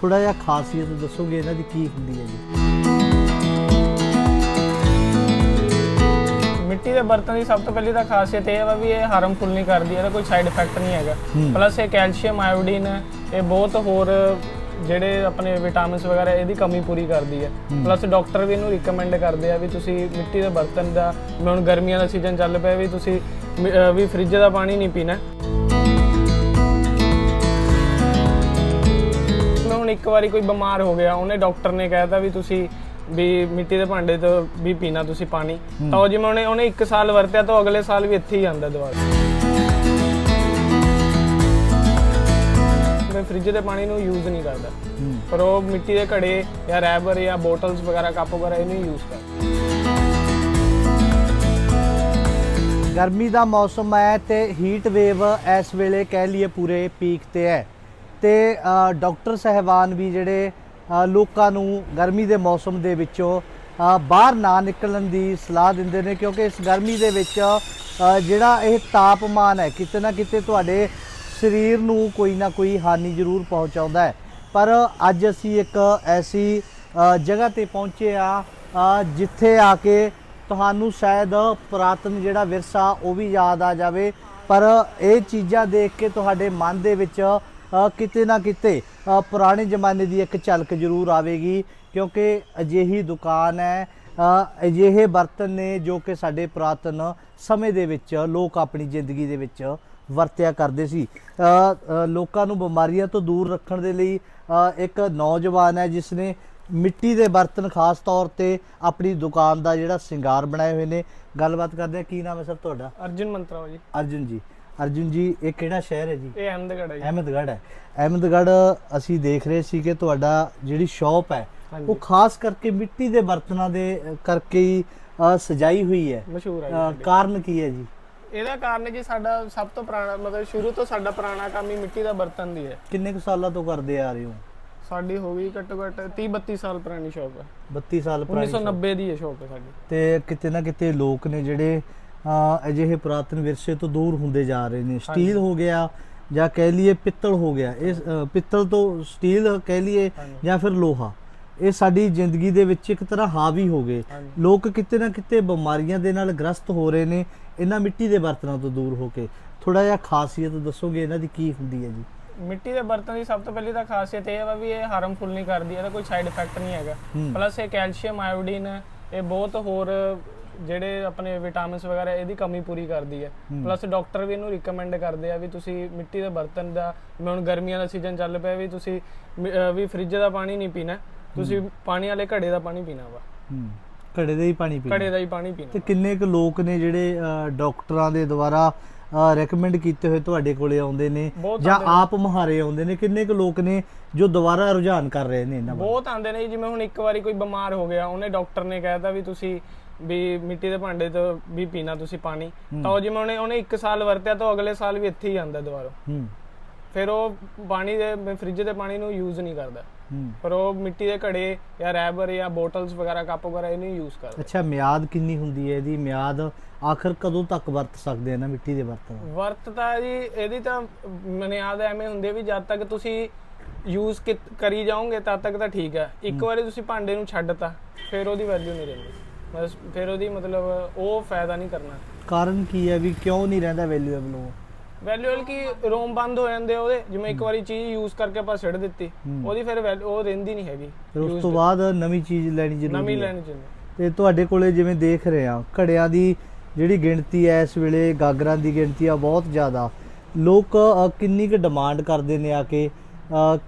ਥੋੜਾ ਜਿਹਾ ਖਾਸੀਅਤ ਦੱਸੋਗੇ ਇਹਨਾਂ ਦੀ ਕੀ ਹੁੰਦੀ ਹੈ ਜੀ ਮਿੱਟੀ ਦੇ ਬਰਤਨ ਦੀ ਸਭ ਤੋਂ ਪਹਿਲੀ ਤਾਂ ਖਾਸੀਅਤ ਇਹ ਵਾ ਵੀ ਇਹ ਹਾਰਮਫੁਲ ਨਹੀਂ ਕਰਦੀ ਇਹਦਾ ਕੋਈ ਸਾਈਡ ਇਫੈਕਟ ਨਹੀਂ ਹੈਗਾ ਹੂੰ। ਪਲੱਸ ਇਹ ਕੈਲਸ਼ੀਅਮ ਆਇਓਡੀਨ ਇਹ ਬਹੁਤ ਹੋਰ ਜਿਹੜੇ ਆਪਣੇ ਵਿਟਾਮਿਨਸ ਵਗੈਰਾ ਇਹਦੀ ਕਮੀ ਪੂਰੀ ਕਰਦੀ ਹੈ ਹੂੰ। ਪਲੱਸ ਡਾਕਟਰ ਵੀ ਇਹਨੂੰ ਰეკਮੈਂਡ ਕਰਦੇ ਆ ਵੀ ਤੁਸੀਂ ਮਿੱਟੀ ਦੇ ਬਰਤਨ ਦਾ ਹੁਣ ਗਰਮੀਆਂ ਦਾ ਸੀਜ਼ਨ ਚੱਲ ਪਿਆ ਵੀ ਤੁਸੀਂ ਵੀ ਫ੍ਰਿਜ ਦਾ ਪਾਣੀ ਨਹੀਂ ਪੀਣਾ ਹੁਣ ਇੱਕ ਵਾਰੀ ਕੋਈ ਬਿਮਾਰ ਹੋ ਗਿਆ ਉਹਨੇ ਡਾਕਟਰ ਨੇ ਕਹਿਤਾ ਵੀ ਤੁਸੀਂ ਵੀ ਮਿੱਟੀ ਦੇ ਭਾਂਡੇ ਤੋਂ ਵੀ ਪੀਣਾ ਤੁਸੀਂ ਪਾਣੀ। ਤਾਂ ਉਹ ਜਿਵੇਂ ਉਹਨੇ ਉਹਨੇ 1 ਸਾਲ ਵਰਤਿਆ ਤਾਂ ਅਗਲੇ ਸਾਲ ਵੀ ਇੱਥੇ ਹੀ ਆਂਦਾ ਦਵਾ ਮੈਂ ਫ੍ਰਿਜ ਦੇ ਪਾਣੀ ਨੂੰ ਯੂਜ਼ ਨਹੀਂ ਕਰਦਾ। ਪਰ ਉਹ ਮਿੱਟੀ ਦੇ ਘੜੇ ਜਾਂ ਰੈਬਰ ਜਾਂ ਬੋਟਲਸ ਵਗੈਰਾ ਕੱਪ ਵਗੈਰਾ ਇਹਨੂੰ ਯੂਜ਼ ਕਰਦਾ। ਗਰਮੀ ਦਾ ਮੌਸਮ ਹੈ ਤੇ ਹੀਟ ਵੇਵ ਇਸ ਵੇਲੇ ਕਹਿ ਲਈਏ ਪੂਰੇ ਪੀਕ ਤੇ ਹੈ। ਤੇ ਅ, ਡਾਕਟਰ ਸਹਿਬਾਨ ਵੀ ਜਿਹੜੇ ਲੋਕਾਂ ਨੂੰ ਗਰਮੀ ਦੇ ਮੌਸਮ ਦੇ ਵਿੱਚੋਂ ਬਾਹਰ ਨਾ ਨਿਕਲਣ ਦੀ ਸਲਾਹ ਦਿੰਦੇ ਨੇ ਕਿਉਂਕਿ ਇਸ ਗਰਮੀ ਦੇ ਵਿੱਚ ਜਿਹੜਾ ਇਹ ਤਾਪਮਾਨ ਹੈ ਕਿਤੇ ਨਾ ਕਿਤੇ ਤੁਹਾਡੇ ਸਰੀਰ ਨੂੰ ਕੋਈ ਨਾ ਕੋਈ ਹਾਨੀ ਜ਼ਰੂਰ ਪਹੁੰਚਾਉਂਦਾ ਹੈ। ਪਰ ਅੱਜ ਅਸੀਂ ਇੱਕ ਐਸੀ ਜਗ੍ਹਾ ਤੇ ਪਹੁੰਚੇ ਆ ਜਿੱਥੇ ਆ ਕੇ ਤੁਹਾਨੂੰ ਸ਼ਾਇਦ ਪੁਰਾਤਨ ਜਿਹੜਾ ਵਿਰਸਾ ਉਹ ਵੀ ਯਾਦ ਆ ਜਾਵੇ। ਪਰ ਇਹ ਚੀਜ਼ਾਂ ਦੇਖ ਕੇ ਤੁਹਾਡੇ ਮਨ ਦੇ ਵਿੱਚ ਕਿਤੇ ਨਾ ਕਿਤੇ ਪੁਰਾਣੇ ਜ਼ਮਾਨੇ ਦੀ ਇੱਕ ਝਲਕ ਜ਼ਰੂਰ ਆਵੇਗੀ ਕਿਉਂਕਿ ਅਜਿਹੀ ਦੁਕਾਨ ਹੈ ਅਜਿਹੇ ਬਰਤਨ ਨੇ ਜੋ ਕਿ ਸਾਡੇ ਪੁਰਾਤਨ ਸਮੇਂ ਦੇ ਵਿੱਚ ਲੋਕ ਆਪਣੀ ਜ਼ਿੰਦਗੀ ਦੇ ਵਿੱਚ ਵਰਤਿਆ ਕਰਦੇ ਸੀ। ਲੋਕਾਂ ਨੂੰ ਬਿਮਾਰੀਆਂ ਤੋਂ ਦੂਰ ਰੱਖਣ ਦੇ ਲਈ ਇੱਕ ਨੌਜਵਾਨ ਹੈ ਜਿਸ ਨੇ ਮਿੱਟੀ ਦੇ ਬਰਤਨ ਖਾਸ ਤੌਰ ਤੇ ਆਪਣੀ ਦੁਕਾਨ ਦਾ ਜਿਹੜਾ ਸ਼ਿੰਗਾਰ ਬਣਾਏ ਹੋਏ ਨੇ। ਗੱਲਬਾਤ ਕਰਦੇ ਆ ਕੀ ਨਾਮ ਹੈ ਸਰ ਤੁਹਾਡਾ? ਅਰਜੁਨ ਮੰਤਰਾ ਜੀ। ਅਰਜੁਨ ਜੀ। ਅਰਜੁਨ ਜੀ ਇਹ ਕਿਹੜਾ ਸ਼ਹਿਰ ਹੈ ਜੀ? ਇਹ ਅਹਿਮਦਗੜ੍ਹ ਹੈ ਅਹਿਮਦਗੜ੍ਹ ਹੈ। ਅਹਿਮਦਗੜ੍ਹ ਅਸੀਂ ਦੇਖ ਰਹੇ ਸੀ ਕਿ ਤੁਹਾਡਾ ਜਿਹੜੀ ਸ਼ਾਪ ਹੈ। ਉਹ ਖਾਸ ਕਰਕੇ ਮਿੱਟੀ ਦੇ ਬਰਤਨਾਂ ਦੇ ਕਰਕੇ ਹੀ ਸਜਾਈ ਹੋਈ ਹੈ। ਮਸ਼ਹੂਰ ਹੈ। ਕਾਰਨ ਕੀ ਹੈ ਜੀ? ਇਹਦਾ ਕਾਰਨ ਜੀ ਸਾਡਾ ਸਭ ਤੋਂ ਪੁਰਾਣਾ ਮਤਲਬ ਸ਼ੁਰੂ ਤੋਂ ਸਾਡਾ ਪੁਰਾਣਾ ਕੰਮ ਹੀ ਮਿੱਟੀ ਦਾ ਬਰਤਨ ਦੀ ਹੈ। ਕਿੰਨੇ ਕੁ ਸਾਲਾਂ ਤੋਂ ਕਰਦੇ ਆ ਰਹੇ ਹੋ? ਸਾਡੀ ਹੋ ਗਈ ਘੱਟੋ ਘੱਟ 30 32 ਸਾਲ ਪੁਰਾਣੀ ਸ਼ੌਪ ਹੈ। 32 ਸਾਲ ਪੁਰਾਣੀ shop। 1990 ਦੀ ਹੈ ਸ਼ੌਪ ਹੈ ਸਾਡੀ। ਤੇ ਕਿਤੇ ਨਾ ਕਿਤੇ ਲੋਕ ਨੇ ਜਿਹੜੇ ਅਜਿਹੇ ਪੁਰਾਤਨ ਵਿਰਸੇ ਤੋਂ ਦੂਰ ਹੁੰਦੇ ਜਾ ਰਹੇ ਨੇ। ਸਟੀਲ ਹੋ ਗਿਆ ਜਾਂ ਕਹਿ ਲਈਏ ਪਿੱਤਲ ਹੋ ਗਿਆ। ਇਹ ਪਿੱਤਲ ਤੋਂ ਸਟੀਲ ਕਹਿ ਲਈਏ। ਜਾਂ ਫਿਰ ਲੋਹਾ। ਇਹ ਸਾਡੀ ਜ਼ਿੰਦਗੀ ਦੇ ਵਿੱਚ ਇੱਕ ਤਰ੍ਹਾਂ ਹਾਵੀ ਹੋ ਗਏ। ਲੋਕ ਕਿਤੇ ਨਾ ਕਿਤੇ ਬਿਮਾਰੀਆਂ ਦੇ ਨਾਲ ਗ੍ਰਸਤ ਹੋ ਰਹੇ ਨੇ ਇਹਨਾਂ ਮਿੱਟੀ ਦੇ ਬਰਤਨਾਂ ਤੋਂ ਦੂਰ ਹੋ ਕੇ। ਥੋੜਾ ਜਿਹਾ ਖਾਸੀਅਤ ਦੱਸੋਗੇ ਇਹਨਾਂ ਦੀ ਕੀ ਹੁੰਦੀ ਹੈ ਜੀ? ਮਿੱਟੀ ਦੇ ਬਰਤਨ ਦੀ ਸਭ ਤੋਂ ਪਹਿਲੀ ਤਾਂ ਖਾਸੀਅਤ ਇਹ ਵਾ ਵੀ ਇਹ ਹਾਰਮਫੁਲ ਨਹੀਂ ਕਰਦੀ ਇਹਦਾ ਕੋਈ ਸਾਈਡ ਇਫੈਕਟ ਨਹੀਂ ਹੈਗਾ। ਹੂੰ। ਪਲੱਸ ਇਹ ਕੈਲਸ਼ੀਅਮ ਆਇਓਡੀਨ ਇਹ ਬਹੁਤ ਹੋਰ ਜਿਹੜੇ ਆਪਣੇ ਵਿਟਾਮਿਨਸ ਵਗੈਰਾ ਇਹਦੀ ਕਮੀ ਪੂਰੀ ਕਰਦੀ ਹੈ। ਪਲੱਸ ਡਾਕਟਰ ਵੀ ਇਹਨੂੰ ਰეკਮੈਂਡ ਕਰਦੇ ਆ ਵੀ ਤੁਸੀਂ ਮਿੱਟੀ ਦੇ ਬਰਤਨ ਦਾ ਜਿਵੇਂ ਹੁਣ ਗਰਮੀਆਂ ਦਾ ਸੀਜ਼ਨ ਚੱਲ ਪਿਆ ਵੀ ਤੁਸੀਂ ਵੀ ਫ੍ਰਿਜ ਦਾ ਪਾਣੀ ਨਹੀਂ ਪੀਣਾ ਤੁਸੀਂ ਪਾਣੀ ਵਾਲੇ ਘੜੇ ਦਾ ਪਾਣੀ ਪੀਣਾ ਵਾ। ਘੜੇ ਦਾ ਹੀ ਪਾਣੀ ਪੀਣਾ। ਘੜੇ ਦਾ ਹੀ ਪਾਣੀ ਪੀਣਾ। ਤੇ ਕਿੰਨੇ ਕੁ ਲੋਕ ਨੇ ਜਿਹੜੇ ਡਾਕਟਰਾਂ ਦੇ ਦੁਆਰਾ ਰეკਮੈਂਡ ਕੀਤੇ ਹੋਏ ਤੁਹਾਡੇ ਕੋਲੇ ਆਉਂਦੇ ਨੇ? ਜਾਂ ਆਪ ਮੁਹਾਰੇ ਆਉਂਦੇ ਨੇ? ਕਿੰਨੇ ਕੁ ਲੋਕ ਨੇ ਜੋ ਦੁਬਾਰਾ ਰੁਝਾਨ ਕਰ ਰਹੇ ਨੇ ਇਹਨਾਂ ਬਹੁਤ ਆਉਂਦੇ ਨੇ ਜਿਵੇਂ ਹੁਣ ਇੱਕ ਵਾਰੀ ਕੋਈ ਬਿਮਾਰ ਹੋ ਗਿਆ ਉਹਨੇ ਡਾਕਟਰ ਨੇ ਕਹਿਤਾ ਵੀ ਤੁਸੀਂ ਵੀ ਮਿੱਟੀ ਦੇ ਭਾਂਡੇ ਤੋਂ ਵੀ ਪੀਣਾ ਤੁਸੀਂ ਪਾਣੀ ਤਾਂ ਉਹ ਜਿਵੇਂ ਉਹਨੇ ਉਹਨੇ 1 ਸਾਲ ਵਰਤਿਆ ਤਾਂ ਅਗਲੇ ਸਾਲ ਵੀ ਇੱਥੇ ਹੀ ਆਂਦਾ ਦੁਬਾਰਾ। ਹੂੰ। ਫਿਰ ਉਹ ਪਾਣੀ ਦੇ ਫ੍ਰਿਜ ਦੇ ਪਾਣੀ ਨੂੰ ਯੂਜ਼ ਨਹੀਂ ਕਰਦਾ। ਹੂੰ। ਪਰ ਉਹ ਮਿੱਟੀ ਦੇ ਘੜੇ ਜਾਂ ਰੈਬਰ ਜਾਂ ਬੋਟਲਸ ਵਗੈਰਾ ਕੱਪ ਵਗੈਰਾ ਇਹਨੂੰ ਯੂਜ਼ ਕਰਦਾ। ਅੱਛਾ ਮਿਆਦ ਕਿੰਨੀ ਹੁੰਦੀ ਹੈ ਇਹਦੀ? ਮਿਆਦ ਆਖਰ ਕਦੋਂ ਤੱਕ ਵਰਤ ਸਕਦੇ ਆ ਨਾ ਮਿੱਟੀ ਦੇ ਬਰਤਨ ਵਰਤ ਤਾਂ ਜੀ ਇਹਦੀ ਤਾਂ ਮਨਿਆਦ ਐਵੇਂ ਹੁੰਦੀ ਵੀ ਜਦ ਤੱਕ ਤੁਸੀਂ ਯੂਜ਼ ਕਰੀ ਜਾਓਗੇ ਤਦ ਤੱਕ ਤਾਂ ਠੀਕ ਹੈ। ਇੱਕ ਵਾਰੀ ਤੁਸੀਂ ਭਾਂਡੇ ਨੂੰ ਛੱਡਤਾ ਫਿਰ ਉਹਦੀ ਵੈਲਿਊ ਨਹੀਂ ਰਹਿੰਦੀ। ਬਸ ਫਿਰ ਉਹਦੀ ਮਤਲਬ ਉਹ ਫਾਇਦਾ ਨਹੀਂ ਕਰਨਾ। ਕਾਰਨ ਕੀ ਹੈ ਵੀ ਕਿਉਂ ਨਹੀਂ ਰਹਿੰਦਾ ਵੈਲਿਊਏਬਲ ਉਹ ਵੈਲਿਊਅਲ ਕੀ ਰੋਮ ਬੰਦ ਹੋ ਜਾਂਦੇ ਉਹਦੇ ਜਿਵੇਂ ਇੱਕ ਵਾਰੀ ਚੀਜ਼ ਯੂਜ਼ ਕਰਕੇ ਆਪਾਂ ਛੱਡ ਦਿੱਤੀ। ਉਹਦੀ ਫਿਰ ਉਹ ਰਹਿੰਦੀ ਨਹੀਂ ਹੈਗੀ। ਫਿਰ ਉਸ ਤੋਂ ਬਾਅਦ ਨਵੀਂ ਚੀਜ਼ ਲੈਣੀ ਜ਼ਰੂਰੀ ਨਵੀਂ ਲੈਣੀ ਚਾਹੀਦੀ ਤੇ ਤੁਹਾਡੇ ਕੋਲੇ ਜਿਵੇਂ ਦੇਖ ਰਹੇ ਆ ਘੜਿਆਂ ਦੀ ਜਿਹੜੀ ਗਿਣਤੀ ਹੈ ਇਸ ਵੇਲੇ ਗਾਗਰਾਂ ਦੀ ਗਿਣਤੀ ਆ ਬਹੁਤ ਜ਼ਿਆਦਾ। ਲੋਕ ਕਿੰਨੀ ਕੁ ਡਿਮਾਂਡ ਕਰਦੇ ਨੇ ਆ ਕੇ?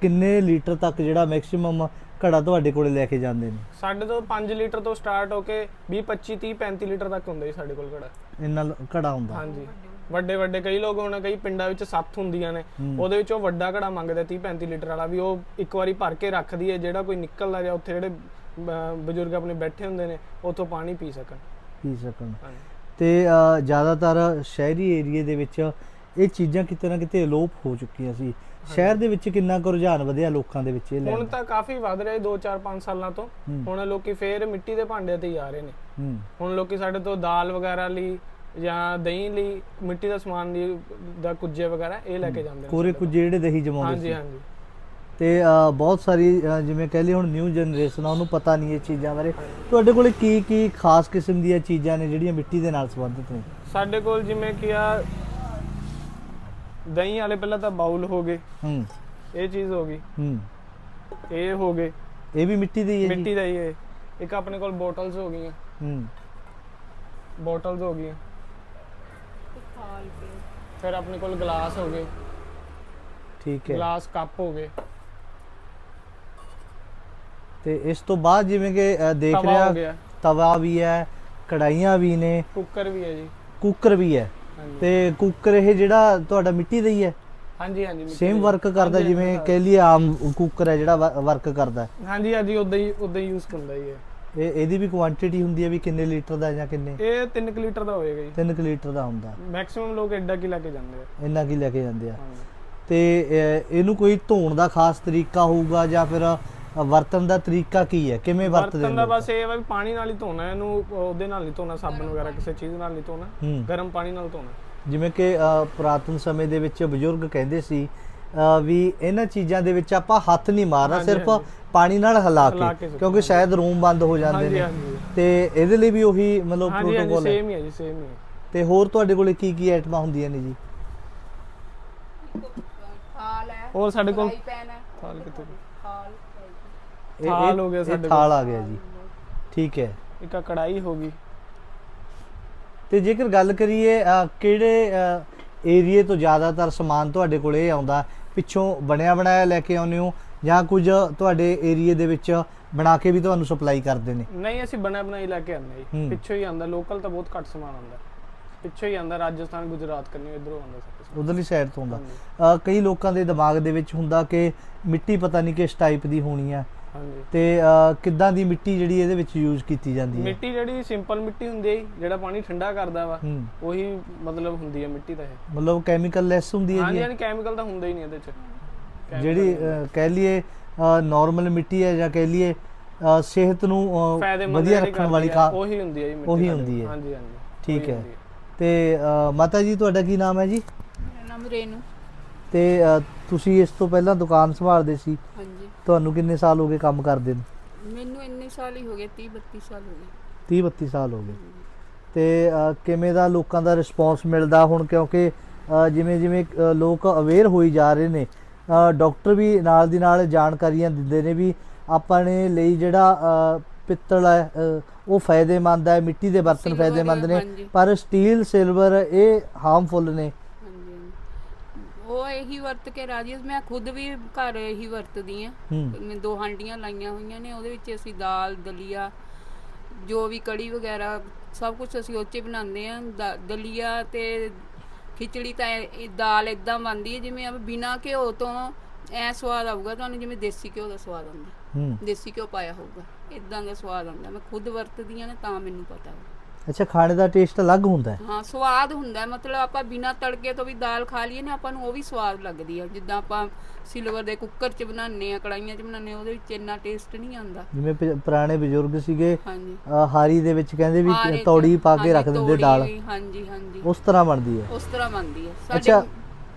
ਕਿੰਨੇ ਲੀਟਰ ਤੱਕ ਜਿਹੜਾ ਮੈਕਸਿਮਮ ਘੜਾ ਤੁਹਾਡੇ ਕੋਲੇ ਲੈ ਕੇ ਜਾਂਦੇ ਨੇ? ਸਾਡੇ ਤੋਂ 5 ਲੀਟਰ ਤੋਂ ਸਟਾਰਟ ਹੋ ਕੇ 20 25 30 35 ਲੀਟਰ ਤੱਕ ਹੁੰਦਾ ਜੀ ਸਾਡੇ ਕੋਲ ਘੜਾ। ਇੰਨਾ ਲ- ਘੜਾ ਹੁੰਦਾ। ਹਾਂਜੀ। ਵੱਡੇ ਵੱਡੇ ਕਈ ਲੋਕ ਹੁਣ ਕਈ ਪਿੰਡਾਂ ਵਿੱਚ ਸੱਤ ਹੁੰਦੀਆਂ ਨੇ। ਉਹਦੇ ਵਿੱਚ ਉਹ ਵੱਡਾ ਘੜਾ ਮੰਗਦਾ 30 35 ਲੀਟਰ ਵਾਲਾ ਵੀ ਉਹ ਇੱਕ ਵਾਰੀ ਭਰ ਕੇ ਰੱਖਦੀ ਹੈ। ਜਿਹੜਾ ਕੋਈ ਨਿਕਲਦਾ ਜਾਂ ਉੱਥੇ ਜਿਹੜੇ ਅਹ, ਬਜ਼ੁਰਗ ਆਪਣੇ ਬੈਠੇ ਹੁੰਦੇ ਨੇ ਉੱਥੋਂ ਪਾਣੀ ਪੀ ਸਕਣ। ਪੀ ਸਕਣ। ਹਾਂਜੀ। ਤੇ ਅ, ਜ਼ਿਆਦਾਤਰ ਸ਼ਹਿਰੀ ਏਰੀਏ ਦੇ ਵਿੱਚ ਇਹ ਚੀਜ਼ਾਂ ਕਿਤੇ ਨਾ ਕਿਤੇ ਅਲੋਪ ਹੋ ਚੁੱਕੀਆਂ ਸੀ। ਸ਼ਹਿਰ ਦੇ ਵਿੱਚ ਕਿੰਨਾ ਕੁ ਰੁਝਾਨ ਵਧਿਆ ਲੋਕਾਂ ਦੇ ਵਿੱਚ ਇਹ ਲੈਣ ਹੁਣ ਦਾ? ਤਾਂ ਕਾਫੀ ਵੱਧ ਰਿਹਾ 2 4 5 ਸਾਲਾਂ ਤੋਂ। ਹੂੰ। ਹੁਣ ਲੋਕੀ ਫੇਰ ਮਿੱਟੀ ਦੇ ਭਾਂਡੇ ਤੇ ਹੀ ਆ ਰਹੇ ਨੇ। ਹੂੰ। ਹੁਣ ਲੋਕੀ ਸਾਡੇ ਤੋਂ ਦਾਲ ਵਗੈਰਾ ਲਈ ਜਾਂ ਦਹੀਂ ਲਈ ਮਿੱਟੀ ਦਾ ਸਮਾਨ ਲਈ ਦਾ ਕੁੱਜੇ ਵਗੈਰਾ ਇਹ ਲੈ ਕੇ ਜਾਂਦੇ ਨੇ ਕੋਰੇ ਸਾਡੇ ਕੁ ਜਿਹੜੇ ਦਹੀਂ। ਜਮਾਉਂਦੇ ਹਾਂਜੀ ਸੀ। ਹਾਂਜੀ ਤੇ ਅ, ਬਹੁਤ ਸਾਰੀ ਅ, ਜਿਵੇਂ ਕਹਿ ਲਈ ਹੁਣ ਨਿਊ ਜਨਰੇਸ਼ਨ ਆ ਉਹਨੂੰ ਪਤਾ ਨਹੀਂ ਇਹ ਚੀਜ਼ਾਂ ਬਾਰੇ। ਤੁਹਾਡੇ ਕੋਲੇ ਕੀ ਕੀ ਖਾਸ ਕਿਸਮ ਦੀਆਂ ਚੀਜ਼ਾਂ ਨੇ ਜਿਹੜੀਆਂ ਮਿੱਟੀ ਦੇ ਨਾਲ ਸੰਬੰਧਿਤ ਨੇ? ਸਾਡੇ ਕੋਲ ਜਿਵੇਂ ਕਿ ਆ ਦਹੀਂ ਵਾਲੇ ਪਹਿਲਾਂ ਤਾਂ ਬਾਉਲ ਹੋ ਗਏ। ਹੂੰ। ਇਹ ਚੀਜ਼ ਹੋ ਗਈ। ਹੂੰ। ਇਹ ਹੋ ਗਏ। ਇਹ ਵੀ ਮਿੱਟੀ ਦੀ ਹੈ ਮਿੱਟੀ ਜੀ ਦਾ ਹੀ ਹੈ। ਇੱਕ ਆਪਣੇ ਕੋਲ ਬੋਟਲਸ ਹੋ ਗਈਆਂ। ਹੂੰ। ਬੋਟਲਸ ਹੋ ਗਈਆਂ। ਫਿਰ ਆਪਣੇ ਕੋਲ ਗਲਾਸ ਹੋ ਗਏ। ਠੀਕ ਹੈ। ਗਲਾਸ ਕੱਪ ਹੋ ਗਏ। ਤੇ ਇਸ ਤੋਂ ਬਾਅਦ ਜਿਵੇਂ ਕਿ ਅ, ਦੇਖ ਤਵਾ ਹੋ ਰਿਹਾ ਗਿਆ। ਤਵਾ ਵੀ ਹੈ ਕੜਾਈਆਂ ਵੀ ਨੇ। ਕੁੱਕਰ ਵੀ ਹੈ ਜੀ। ਕੁੱਕਰ ਵੀ ਹੈ। ਤੇ ਕੁੱਕਰ ਇਹ ਜਿਹੜਾ ਤੁਹਾਡਾ ਮਿੱਟੀ ਦਾ ਹੀ ਹੈ? ਹਾਂਜੀ ਹਾਂਜੀ ਸੇਮ। ਵਰਕ ਕਰਦਾ ਜਿਵੇਂ ਕਹਿ ਲਈਏ ਆਮ ਕੁੱਕਰ ਹੈ ਜਿਹੜਾ ਵਰਕ ਕਰਦਾ। ਹਾਂਜੀ ਹਾਂਜੀ ਉਦਾਂ ਹੀ ਉਦਾਂ ਹੀ ਯੂਜ਼ ਕਰਦਾ ਹੀ ਹੈ। ਇਹ ਇਹਦੀ ਵੀ ਕੁਆਂਟੀਟੀ ਹੁੰਦੀ ਹੈ ਵੀ ਕਿੰਨੇ ਲੀਟਰ ਦਾ ਜਾਂ ਕਿੰਨੇ? ਇਹ 3 ਲੀਟਰ ਦਾ ਹੋਏਗਾ ਜੀ। 3 ਲੀਟਰ ਦਾ ਹੁੰਦਾ ਮੈਕਸਿਮਮ ਲੋਕ ਐਡਾ ਕੀ ਲੈ ਕੇ ਜਾਂਦੇ ਆ। ਇੰਨਾ ਕੀ ਲੈ ਕੇ ਜਾਂਦੇ ਆ। ਤੇ ਇਹਨੂੰ ਕੋਈ ਧੋਣ ਦਾ ਖਾਸ ਤਰੀਕਾ ਹੋਊਗਾ ਜਾਂ ਫਿਰ ਵਰਤਣ ਦਾ ਤਰੀਕਾ ਕੀ ਹੈ? ਕਿਵੇਂ ਵਰਤਦੇ ਬਰਤਨ ਦਾ ਬਸ ਇਹ ਹੈ ਵੀ ਪਾਣੀ ਨਾਲ ਹੀ ਧੋਣਾ ਇਹਨੂੰ ਉਹਦੇ ਨਾਲ ਨਹੀਂ ਧੋਣਾ ਸਾਬਣ ਵਗੈਰਾ ਕਿਸੇ ਚੀਜ਼ ਨਾਲ ਨਹੀਂ ਧੋਣਾ ਹੂੰ। ਗਰਮ ਪਾਣੀ ਨਾਲ ਧੋਣਾ। ਜਿਵੇਂ ਕਿ ਅ, ਪੁਰਾਤਨ ਸਮੇਂ ਦੇ ਵਿੱਚ ਬਜ਼ੁਰਗ ਕਹਿੰਦੇ ਸੀ ਅ, ਵੀ ਇਹਨਾਂ ਚੀਜ਼ਾਂ ਦੇ ਵਿੱਚ ਆਪਾਂ ਹੱਥ ਨਹੀਂ ਮਾਰਨਾ ਹਾਂਜੀ, ਸਿਰਫ। ਪਾਣੀ ਨਾਲ ਹਿਲਾ ਹਿਲਾ ਕੇ ਕੇ ਸੁੱਟਣਾ। ਕਿਉਂਕਿ ਸ਼ਾਇਦ ਰੂਮ ਬੰਦ ਹੋ ਜਾਂਦੇ ਹਾਂਜੀ ਨੇ। ਹਾਂਜੀ ਤੇ ਇਹਦੇ ਲਈ ਵੀ ਉਹੀ ਮਤਲਬ ਹਾਂਜੀ ਹਾਂਜੀ ਪ੍ਰੋਟੋਕੋਲ ਹੈ। ਸੇਮ ਹੀ ਹੈ ਜੀ ਸੇਮ ਹੀ ਹੈ। ਤੇ ਹੋਰ ਤੁਹਾਡੇ ਕੋਲੇ ਕੀ ਕੀ ਆਈਟਮਾਂ ਹੁੰਦੀਆਂ ਨੇ ਜੀ? ਥਾਲ ਹੈ ਹੋਰ ਸਾਡੇ ਕੋਲ ਹੈ। ਥਾਲ ਕਿੱਥੇ? ਗਈ? ਥਾਲ ਥਾਲ ਹੋ ਗਿਆ ਸਾਡੇ ਥਾਲ ਕੋਲ। ਆ ਗਿਆ ਜੀ। ਠੀਕ ਹੈ। ਇੱਕ ਕੜਾਈ ਹੋ ਗਈ। ਤੇ ਜੇਕਰ ਗੱਲ ਕਰੀਏ ਕਿਹੜੇ ਏਰੀਏ ਤੋਂ ਜ਼ਿਆਦਾਤਰ ਸਮਾਨ ਤੁਹਾਡੇ ਕੋਲੇ ਇਹ ਆਉਂਦਾ? ਪਿੱਛੋਂ ਬਣਿਆ ਬਣਾਇਆ ਲੈ ਕੇ ਆਉਂਦੇ ਹੋ ਜਾਂ ਕੁਝ ਤੁਹਾਡੇ ਏਰੀਏ ਦੇ ਵਿੱਚ ਬਣਾ ਕੇ ਵੀ ਤੁਹਾਨੂੰ ਸਪਲਾਈ ਕਰਦੇ ਨੇ? ਨਹੀਂ ਅਸੀਂ ਬਣਾ ਬਣਾਈ ਲੈ ਕੇ ਆਉਂਦੇ। ਪਿੱਛੋਂ ਹੀ ਆਉਂਦਾ। ਲੋਕਲ ਤਾਂ ਬਹੁਤ ਘੱਟ ਸਮਾਨ ਆਉਂਦਾ। ਪਿੱਛੋਂ ਹੀ ਆਉਂਦਾ ਰਾਜਸਥਾਨ ਗੁਜਰਾਤ ਕੰਨੀ ਇਧਰੋਂ ਆਉਂਦਾ ਸਭ ਉਧਰਲੀ ਸਾਈਡ ਤੋਂ ਹੁੰਦਾ ਕਈ ਲੋਕਾਂ ਦੇ ਦਿਮਾਗ ਦੇ ਵਿੱਚ ਹੁੰਦਾ ਕਿ ਮਿੱਟੀ ਪਤਾ ਨਹੀਂ ਕਿਸ ਟਾਈਪ ਦੀ ਹੋਣੀ ਆ। ਹਾਂਜੀ। ਤੇ ਕਿੱਦਾਂ ਦੀ ਮਿੱਟੀ ਜਿਹੜੀ ਇਹਦੇ ਵਿੱਚ ਯੂਜ਼ ਕੀਤੀ ਜਾਂਦੀ ਹੈ ਮਿੱਟੀ ਜਿਹੜੀ ਸਿੰਪਲ ਮਿੱਟੀ ਹੁੰਦੀ ਹੈ ਜਿਹੜਾ ਪਾਣੀ ਠੰਡਾ ਕਰਦਾ ਵਾ ਉਹੀ ਮਤਲਬ ਹੁੰਦੀ ਹੈ ਮਿੱਟੀ ਦਾ ਇਹ। ਮਤਲਬ ਕੈਮੀਕਲ ਲੈਸ ਹੁੰਦੀ ਹੈ ਹਾਂਜੀ ਜੀ ਹਾਂਜੀ ਕੈਮੀਕਲ ਤਾਂ ਹੁੰਦਾ ਹੀ ਨਹੀਂ ਇਹਦੇ ਚ। ਜਿਹੜੀ ਕਹਿ ਲਈਏ ਨਾਰਮਲ ਮਿੱਟੀ ਹੈ ਜਾਂ ਕਹਿ ਲਈਏ ਸਿਹਤ ਨੂੰ ਵਧੀਆ ਰੱਖਣ ਵਾਲੀ ਖਾ ਉਹੀ ਹੁੰਦੀ ਹੈ ਜੀ ਮਿੱਟੀ ਉਹੀ ਹੁੰਦੀ ਹੈ। ਹਾਂਜੀ ਹਾਂਜੀ। ਠੀਕ ਹੈ। ਤੇ ਮਾਤਾ ਜੀ ਤੁਹਾਡਾ ਕੀ ਨਾਮ ਹੈ ਜੀ? ਮੇਰਾ ਨਾਮ ਰੇਨੂ। ਤੇ ਤੁਸੀਂ ਇਸ ਤੋਂ ਪਹਿਲਾਂ ਦੁਕਾਨ ਸੰਭਾਲਦੇ ਸੀ? ਹਾਂਜੀ। ਤੁਹਾਨੂੰ ਕਿੰਨੇ ਸਾਲ ਹੋ ਗਏ ਕੰਮ ਕਰਦੇ ਨੂੰ? ਮੈਨੂੰ ਇੰਨੇ ਸਾਲ ਹੀ ਹੋ ਗਏ 30 32 ਸਾਲ ਹੋ ਗਏ। 30 32 ਸਾਲ ਹੋ ਗਏ। ਤੇ ਕਿਵੇਂ ਦਾ ਲੋਕਾਂ ਦਾ ਰਿਸਪੌਂਸ ਮਿਲਦਾ ਹੁਣ? ਕਿਉਂਕਿ ਜਿਵੇਂ ਜਿਵੇਂ ਲੋਕ ਅਵੇਅਰ ਹੋਈ ਜਾ ਰਹੇ ਨੇ ਡਾਕਟਰ ਵੀ ਨਾਲ ਦੀ ਨਾਲ ਜਾਣਕਾਰੀਆਂ ਦਿੰਦੇ ਨੇ ਵੀ ਆਪਣੇ ਲਈ ਜਿਹੜਾ ਪਿੱਤਲ ਹੈ ਉਹ ਫਾਇਦੇਮੰਦ ਹੈ ਮਿੱਟੀ ਦੇ ਬਰਤਨ ਫਾਇਦੇਮੰਦ ਨੇ। ਪਰ ਸਟੀਲ ਸਿਲਵਰ ਇਹ ਹਾਰਮਫੁਲ ਨੇ। ਉਹ ਇਹੀ ਵਰਤ ਕੇ ਰਾਜੀ ਮੈਂ ਖੁਦ ਵੀ ਘਰ ਇਹੀ ਵਰਤਦੀ ਆ। ਮੈਂ ਦੋ ਹਾਂਡੀਆਂ ਲਾਈਆਂ ਹੋਈਆਂ ਨੇ ਉਹਦੇ ਵਿੱਚ ਅਸੀਂ ਦਾਲ ਦਲੀਆ ਜੋ ਵੀ ਕੜੀ ਵਗੈਰਾ ਸਭ ਕੁਝ ਅਸੀਂ ਉਹ 'ਚ ਹੀ ਬਣਾਉਂਦੇ ਆ। ਦਲੀਆ ਤੇ ਖਿਚੜੀ ਤਾਂ ਦਾਲ ਇਦਾਂ ਬਣਦੀ ਹੈ ਜਿਵੇਂ ਬਿਨਾ ਘਿਓ ਤੋਂ ਐ ਸਵਾਦ ਆਊਗਾ ਤੁਹਾਨੂੰ ਜਿਵੇਂ ਦੇਸੀ ਘਿਓ ਦਾ ਸਵਾਦ ਆਉਂਦਾ। ਹੂੰ। ਦੇਸੀ ਘਿਓ ਪਾਇਆ ਹੋਊਗਾ। ਇਦਾਂ ਦਾ ਸਵਾਦ ਆਉਂਦਾ। ਮੈਂ ਖੁਦ ਵਰਤਦੀ ਆ ਨਾ ਤਾਂ ਮੈਨੂੰ ਪਤਾ ਵਾ। ਅੱਛਾ ਖਾਣੇ ਦਾ ਟੇਸਟ ਅਲੱਗ ਹੁੰਦਾ ਹੈ? ਹਾਂ ਸਵਾਦ ਹੁੰਦਾ ਹੈ, ਮਤਲਬ ਆਪਾਂ ਬਿਨਾ ਤੜਕੇ ਤੋਂ ਵੀ ਦਾਲ ਖਾ ਲਈਏ ਨਾ ਆਪਾਂ ਨੂੰ ਉਹ ਵੀ ਸਵਾਦ ਲੱਗਦੀ ਆ। ਜਿੱਦਾਂ ਆਪਾਂ ਸਿਲਵਰ ਦੇ ਕੁੱਕਰ 'ਚ ਬਣਾਉਂਦੇ ਆ ਕੜਾਈਆਂ 'ਚ ਬਣਾਉਂਦੇ ਆ ਉਹਦੇ ਵਿੱਚ ਇੰਨਾ ਟੇਸਟ ਨਹੀਂ ਆਉਂਦਾ। ਜਿਵੇਂ ਪ- ਪੁਰਾਣੇ ਬਜ਼ੁਰਗ ਸੀਗੇ ਹਾਂਜੀ। ਅ, ਹਾਰੀ ਦੇ ਵਿੱਚ ਕਹਿੰਦੇ ਵੀ ਹਾਰੇ 'ਚ- ਤੌੜੀ ਪਾ ਕੇ ਹਾਂਜੀ, ਰੱਖ ਦਿੰਦੇ ਤੌੜੀ ਦਾਲ। ਵੀ, ਹਾਂਜੀ ਹਾਂਜੀ। ਉਸ ਤਰ੍ਹਾਂ ਬਣਦੀ ਹੈ। ਉਸ ਤਰ੍ਹਾਂ ਬਣਦੀ ਹੈ। ਅੱਛਾ। ਸਾਡੇ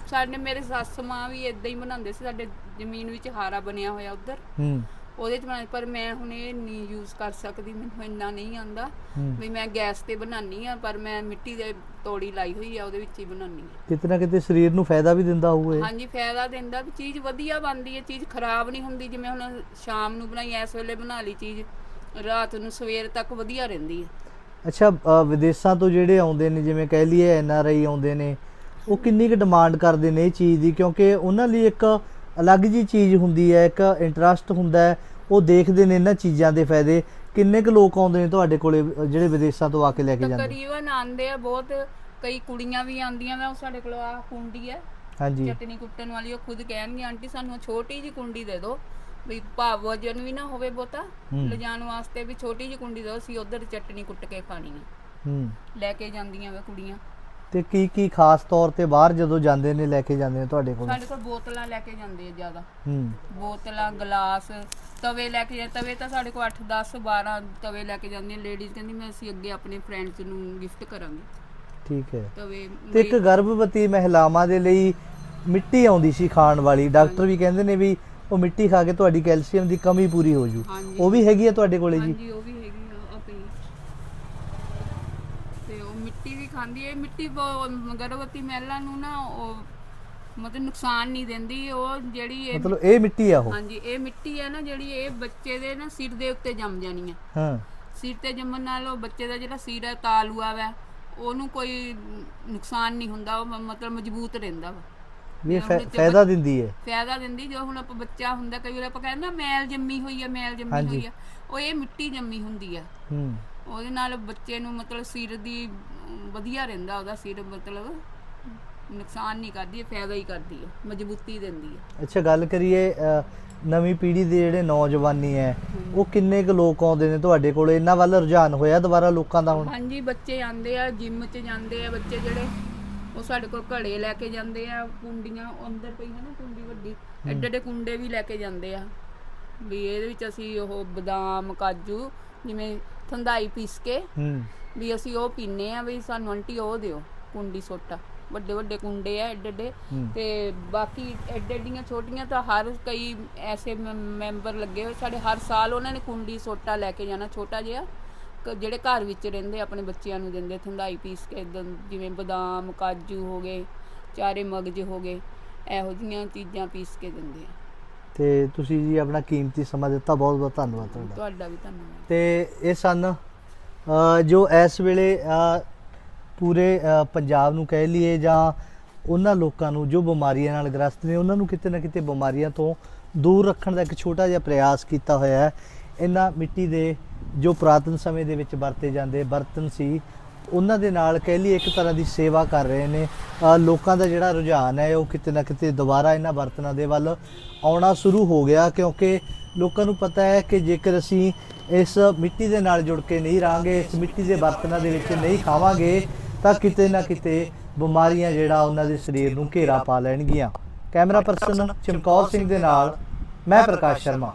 ਸਾਡੇ ਮੇਰੇ ਸੱਸ ਮਾਂ ਵੀ ਇਦਾਂ ਹੀ ਬਣਾਉਂਦੇ ਸੀ। ਸਾਡੇ ਜ਼ਮੀਨ ਵਿੱਚ ਹਾਰਾ ਬਣਿਆ ਹੋਇਆ ਉਧਰ। ਹੂੰ। ਉਹਦੇ 'ਚ ਬਣਾਈ ਪਰ ਮੈਂ ਹੁਣ ਇਹ ਨਹੀਂ ਯੂਜ਼ ਕਰ ਸਕਦੀ ਮੈਨੂੰ ਇੰਨਾ ਨਹੀਂ ਆਉਂਦਾ ਹੂੰ। ਵੀ ਮੈਂ ਗੈਸ ਤੇ ਬਣਾਉਣੀ ਆ ਪਰ ਮੈਂ ਮਿੱਟੀ ਦੇ ਤੌੜੀ ਲਾਈ ਹੋਈ ਆ ਉਹਦੇ ਵਿੱਚ ਹੀ ਬਣਾਉਣੀ ਆ ਕਿਤੇ ਨਾ ਕਿਤੇ ਸਰੀਰ ਨੂੰ ਫਾਇਦਾ ਵੀ ਦਿੰਦਾ ਹੋਊ ਇਹ। ਹਾਂਜੀ ਫਾਇਦਾ ਦਿੰਦਾ ਵੀ ਚੀਜ਼ ਵਧੀਆ ਬਣਦੀ ਹੈ ਚੀਜ਼ ਖਰਾਬ ਨਹੀਂ ਹੁੰਦੀ ਜਿਵੇਂ ਹੁਣ ਸ਼ਾਮ ਨੂੰ ਬਣਾਈ ਐਸ ਵੇਲੇ ਬਣਾ ਲਈ ਚੀਜ਼ ਰਾਤ ਨੂੰ ਸਵੇਰ ਤੱਕ ਵਧੀਆ ਰਹਿੰਦੀ ਹੈ। ਅੱਛਾ ਵਿਦੇਸ਼ਾਂ ਤੋਂ ਜਿਹੜੇ ਆਉਂਦੇ ਨੇ ਜਿਵੇਂ ਕਹਿ ਲਈਏ ਐਨ ਆਰ ਆਈ ਆਉਂਦੇ ਨੇ ਉਹ ਕਿੰਨੀ ਕੁ ਡਿਮਾਂਡ ਕਰਦੇ ਨੇ ਇਹ ਚੀਜ਼ ਦੀ? ਕਿਉਂਕਿ ਉਹਨਾਂ ਲਈ ਇੱਕ ਅਲੱਗ ਜੀ ਚੀਜ਼ ਹੁੰਦੀ ਹੈ ਇੱਕ ਇੰਟਰਸਟ ਹੁੰਦਾ ਉਹ ਦੇਖਦੇ ਨੇ ਇਹਨਾਂ ਚੀਜ਼ਾਂ ਦੇ ਫਾਇਦੇ। ਕਿੰਨੇ ਕੁ ਲੋਕ ਆਉਂਦੇ ਨੇ ਤੁਹਾਡੇ ਕੋਲੇ ਜਿਹੜੇ ਵਿਦੇਸ਼ਾਂ ਤੋਂ ਆ ਕੇ ਲੈ ਕੇ ਜਾਂਦੇ? ਤਕਰੀਬਨ ਆਂਦੇ ਆ ਬਹੁਤ ਕਈ ਕੁੜੀਆਂ ਵੀ ਆਂਦੀਆਂ ਵਾ ਸਾਡੇ ਕੋਲ ਆ ਕੁੰਡੀ ਹੈ। ਹਾਂਜੀ। ਚਟਨੀ ਕੁੱਟਣ ਵਾਲੀ ਉਹ ਖੁਦ ਕਹਿਣਗੇ ਆਂਟੀ ਸਾਨੂੰ ਛੋਟੀ ਜੀ ਕੁੰਡੀ ਦੇ ਦਿਓ ਵੀ ਭਾਵ ਵਜਨ ਵੀ ਨਾ ਹੋਵੇ ਬਹੁਤਾ ਹੂੰ। ਲਿਜਾਣ ਵਾਸਤੇ ਵੀ ਛੋਟੀ ਜੀ ਕੁੰਡੀ ਦਿਓ ਅਸੀਂ ਉਧਰ ਚਟਨੀ ਕੁੱਟ ਕੇ ਖਾਣੀ ਹੈ। ਹੂੰ। ਲੈ ਕੇ ਜਾਂਦੀਆਂ ਵੇ ਕੁੜੀਆਂ। ਤੇ ਕੀ ਕੀ ਖਾਸ ਤੌਰ ਤੇ ਬਾਹਰ ਜਦੋਂ ਜਾਂਦੇ ਨੇ ਲੈ ਕੇ ਜਾਂਦੇ ਨੇ ਤੁਹਾਡੇ ਕੋਲ? ਸਾਡੇ ਕੋਲ ਬੋਤਲਾਂ ਲੈ ਕੇ ਜਾਂਦੇ ਆ ਜ਼ਿਆਦਾ। ਹੂੰ। ਬੋਤਲਾਂ ਗਲਾਸ ਤਵੇ ਲੈ ਕੇ ਜਾ ਤਵੇ ਤਾਂ ਸਾਡੇ ਕੋਲ 8 10 12 ਤਵੇ ਲੈ ਕੇ ਜਾਂਦੀਆਂ ਲੇਡੀਜ਼ ਕਹਿੰਦੀ ਮੈਂ ਅਸੀਂ ਅੱਗੇ ਆਪਣੇ ਫਰੈਂਡਸ ਨੂੰ ਗਿਫਟ ਕਰਾਂਗੇ। ਠੀਕ ਹੈ। ਤਵੇ ਤੇ ਇੱਕ ਗਰਭਵਤੀ ਮਹਿਲਾਵਾਂ ਦੇ ਲਈ ਮਿੱਟੀ ਆਉਂਦੀ ਸੀ ਖਾਣ ਵਾਲੀ। ਡਾਕਟਰ ਵੀ ਕਹਿੰਦੇ ਨੇ ਵੀ ਉਹ ਮਿੱਟੀ ਖਾ ਕੇ ਤੁਹਾਡੀ ਕੈਲਸ਼ੀਅਮ ਦੀ ਕਮੀ ਪੂਰੀ ਹੋ ਜੂ। ਉਹ ਵੀ ਹੈਗੀ ਹੈ ਤੁਹਾਡੇ ਕੋਲੇ ਜੀ? ਹਾਂਜੀ ਉਹ ਵੀ ਹੈਗੀ ਆ ਆ ਪਈ ਤੇ ਉਹ ਖਾਂਦੀ ਹੈ। ਮਿੱਟੀ ਗਰਭਵਤੀ ਮਹਿਲਾ ਨੂੰ ਨਾ ਉਹ ਮਤਲਬ ਨੁਕਸਾਨ ਨਹੀਂ ਦਿੰਦੀ। ਉਹ ਜਿਹੜੀ ਇਹ ਮਤਲਬ ਇਹ ਮਿੱਟੀ ਆ ਉਹ? ਹਾਂਜੀ ਇਹ ਮਿੱਟੀ ਹੈ ਨਾ ਜਿਹੜੀ ਇਹ ਬੱਚੇ ਦੇ ਨਾ ਸਿਰ ਦੇ ਉੱਤੇ ਜੰਮ ਜਾਣੀ ਹੈ ਹਾਂ। ਸਿਰ ਤੇ ਜੰਮਣ ਨਾਲ ਉਹ ਬੱਚੇ ਦਾ ਜਿਹੜਾ ਸਿਰ ਹੈ ਤਾਲੂਆ ਵੈ ਉਹਨੂੰ ਕੋਈ ਨੁਕਸਾਨ ਨਹੀਂ ਹੁੰਦਾ। ਉਹ ਮ- ਮਤਲਬ ਮਜ਼ਬੂਤ ਰਹਿੰਦਾ ਵਾ। ਵੀ ਇਹ ਫਾਇ- ਫਾਇਦਾ ਦਿੰਦੀ ਹੈ। ਫਾਇਦਾ ਦਿੰਦੀ। ਜੋ ਹੁਣ ਆਪਾਂ ਬੱਚਾ ਹੁੰਦਾ ਕਈ ਵਾਰ ਆਪਾਂ ਕਹਿੰਦੇ ਨਾ ਮੈਲ ਜੰਮੀ ਹੋਈ ਹੈ ਮੈਲ ਜੰਮੀ। ਹੋਈ ਹੈ ਉਹ ਇਹ ਮਿੱਟੀ ਜੰਮੀ ਹੁੰਦੀ ਹੈ ਹੂੰ। ਉਹਦੇ ਨਾਲ ਬੱਚੇ ਨੂੰ ਮਤਲਬ ਸਿਰ ਦੀ ਵਧੀਆ ਰਹਿੰਦਾ ਉਹਦਾ ਸਿਰ ਮਤਲਬ ਨੁਕਸਾਨ ਨਹੀਂ ਕਰਦੀ ਹੈ ਫਾਇਦਾ ਹੀ ਕਰਦੀ ਹੈ ਮਜ਼ਬੂਤੀ ਦਿੰਦੀ ਹੈ। ਅੱਛਾ ਗੱਲ ਕਰੀਏ ਨਵੀਂ ਪੀੜ੍ਹੀ ਦੇ ਜਿਹੜੇ ਨੌਜਵਾਨੀ ਹੈ ਉਹ ਕਿੰਨੇ ਕੁ ਲੋਕ ਆਉਂਦੇ ਨੇ ਤੁਹਾਡੇ ਕੋਲ? ਇਹਨਾਂ ਵੱਲ ਰੁਝਾਨ ਹੋਇਆ ਦੁਬਾਰਾ ਲੋਕਾਂ ਦਾ ਹੁਣ? ਹਾਂਜੀ ਬੱਚੇ ਆਉਂਦੇ ਆ ਜਿਮ 'ਚ ਜਾਂਦੇ ਆ ਬੱਚੇ ਜਿਹੜੇ ਉਹ ਸਾਡੇ ਕੋਲ ਘੜੇ ਲੈ ਕੇ ਜਾਂਦੇ ਆ ਕੁੰਡੀਆਂ ਅੰਦਰ ਪਈ ਹੈ ਨਾ ਕੁੰਡੀ ਵੱਡੀ ਐਡੇ ਐਡੇ ਕੁੰਡੇ ਵੀ ਲੈ ਕੇ ਜਾਂਦੇ ਆ। ਵੀ ਇਹਦੇ ਵਿੱਚ ਅਸੀਂ ਉਹ ਬਦਾਮ ਕਾਜੂ ਜਿਵੇਂ ਥੰਦਾਈ ਪੀਸ ਕੇ ਹੂੰ। ਵੀ ਅਸੀਂ ਉਹ ਪੀਨੇ ਆ ਵੀ ਸਾਨੂੰ ਆਂਟੀ ਉਹ ਦਿਓ ਕੁੰਡੀ ਸੋਟਾ। ਵੱਡੇ ਵੱਡੇ ਕੁੰਡੇ ਆ ਐਡੇ ਐਡੇ। ਤੇ ਬਾਕੀ ਐਡੇ ਐਡੀਆਂ ਛੋਟੀਆਂ ਤਾਂ ਹਰ ਕਈ ਐਸੇ ਮੈਂਬਰ ਲੱਗੇ ਹੋਏ ਸਾਡੇ ਹਰ ਸਾਲ ਉਹਨਾਂ ਨੇ ਕੁੰਡੀ ਸੋਟਾ ਲੈ ਕੇ ਜਾਣਾ ਛੋਟਾ ਜਿਹਾ। ਕ- ਜਿਹੜੇ ਘਰ ਵਿੱਚ ਰਹਿੰਦੇ ਆਪਣੇ ਬੱਚਿਆਂ ਨੂੰ ਦਿੰਦੇ ਥੰਦਾਈ ਪੀਸ ਕੇ ਏਦਾਂ ਜਿਵੇਂ ਬਦਾਮ ਕਾਜੂ ਹੋ ਗਏ ਚਾਰੇ ਮਗਜ ਹੋ ਗਏ ਇਹੋ ਜਿਹੀਆਂ ਚੀਜ਼ਾਂ ਪੀਸ ਕੇ ਦਿੰਦੇ ਆ। ਤੇ ਤੁਸੀਂ ਜੀ ਆਪਣਾ ਕੀਮਤੀ ਸਮਾਂ ਦਿੱਤਾ ਬਹੁਤ ਬਹੁਤ ਧੰਨਵਾਦ ਤੁਹਾਡਾ। ਤੁਹਾਡਾ ਵੀ ਧੰਨਵਾਦ। ਤੇ ਇਹ ਸਨ ਜੋ ਇਸ ਵੇਲੇ ਪੂਰੇ ਪੰਜਾਬ ਨੂੰ ਕਹਿ ਲਈਏ ਜਾਂ ਉਹਨਾਂ ਲੋਕਾਂ ਨੂੰ ਜੋ ਬਿਮਾਰੀਆਂ ਨਾਲ ਗ੍ਰਸਤ ਨੇ ਉਹਨਾਂ ਨੂੰ ਕਿਤੇ ਨਾ ਕਿਤੇ ਬਿਮਾਰੀਆਂ ਤੋਂ ਦੂਰ ਰੱਖਣ ਦਾ ਇੱਕ ਛੋਟਾ ਜਿਹਾ ਪ੍ਰਯਾਸ ਕੀਤਾ ਹੋਇਆ ਹੈ। ਇਹਨਾਂ ਮਿੱਟੀ ਦੇ ਜੋ ਪੁਰਾਤਨ ਸਮੇਂ ਦੇ ਵਿੱਚ ਵਰਤੇ ਜਾਂਦੇ ਬਰਤਨ ਸੀ ਉਹਨਾਂ ਦੇ ਨਾਲ ਕਹਿ ਲਈਏ ਇੱਕ ਤਰ੍ਹਾਂ ਦੀ ਸੇਵਾ ਕਰ ਰਹੇ ਨੇ। ਲੋਕਾਂ ਦਾ ਜਿਹੜਾ ਰੁਝਾਨ ਹੈ, ਉਹ ਕਿਤੇ ਨਾ ਕਿਤੇ ਦੁਬਾਰਾ ਇਹਨਾਂ ਬਰਤਨਾਂ ਦੇ ਵੱਲ ਆਉਣਾ ਸ਼ੁਰੂ ਹੋ ਗਿਆ, ਕਿਉਂਕਿ ਲੋਕਾਂ ਨੂੰ ਪਤਾ ਹੈ ਕਿ ਜੇਕਰ ਅਸੀਂ ਇਸ ਮਿੱਟੀ ਦੇ ਨਾਲ ਜੁੜ ਕੇ ਨਹੀਂ ਰਹਾਂਗੇ, ਇਸ ਮਿੱਟੀ ਦੇ ਬਰਤਨਾਂ ਦੇ ਵਿੱਚ ਨਹੀਂ ਖਾਵਾਂਗੇ, ਤਾਂ ਕਿਤੇ ਨਾ ਕਿਤੇ ਬਿਮਾਰੀਆਂ ਜਿਹੜਾ ਉਹਨਾਂ ਦੇ ਸਰੀਰ ਨੂੰ ਘੇਰਾ ਪਾ ਲੈਣਗੀਆਂ। ਕੈਮਰਾ ਪਰਸਨ ਚਮਕੌਰ ਸਿੰਘ ਦੇ ਨਾਲ, ਮੈਂ ਪ੍ਰਕਾਸ਼ ਸ਼ਰਮਾ।